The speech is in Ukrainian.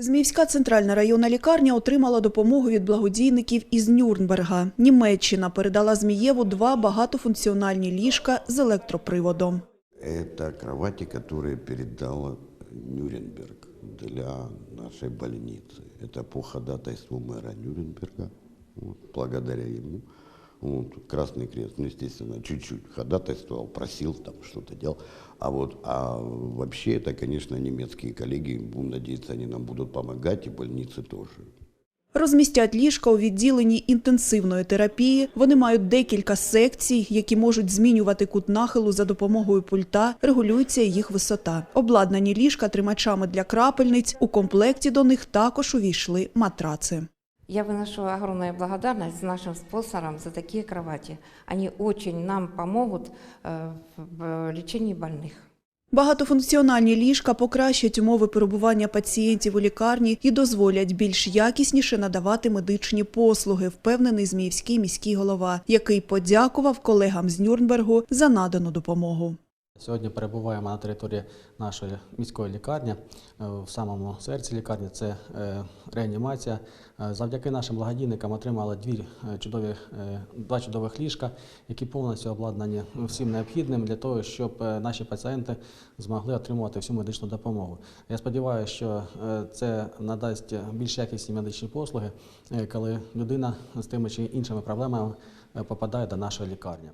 Зміївська центральна районна лікарня отримала допомогу від благодійників із Нюрнберга. Німеччина передала Змієву два багатофункціональні ліжка з електроприводом. Это кровати, которые передала Нюрнберг для нашей больницы. Это по ходатайству мэра Нюрнберга, вот, благодаря ему. Вот, Красный Крест, ну, естественно, чуть-чуть ходатайствовал, просил там что-то делал. А вот, а вообще это, конечно, немецкие коллеги, будем надеяться, они нам будут помогать, и больницы тоже. Розмістять ліжка у відділенні інтенсивної терапії. Вони мають декілька секцій, які можуть змінювати кут нахилу за допомогою пульта, регулюється їх висота. Обладнані ліжка тримачами для крапельниць. У комплекті до них також увійшли матраци. Я выношу огромную благодарность нашим спонсорам за такие кровати. Они очень нам помогут э, в лечении больных. Багатофункціональні ліжка покращать умови перебування пацієнтів у лікарні і дозволять більш якісніше надавати медичні послуги, впевнений Зміївський міський голова, який подякував колегам з Нюрнбергу за надану допомогу. Сьогодні перебуваємо на території нашої міської лікарні. Е, В самому серці лікарні це е, реанімація. Е, Завдяки нашим благодійникам отримали дві чудові, два чудових ліжка, які повністю обладнані всім необхідним для того, щоб наші пацієнти змогли отримувати всю медичну допомогу. Я сподіваюся, що це надасть більш якісні медичні послуги, коли людина з тими чи іншими проблемами попадає до нашої лікарні.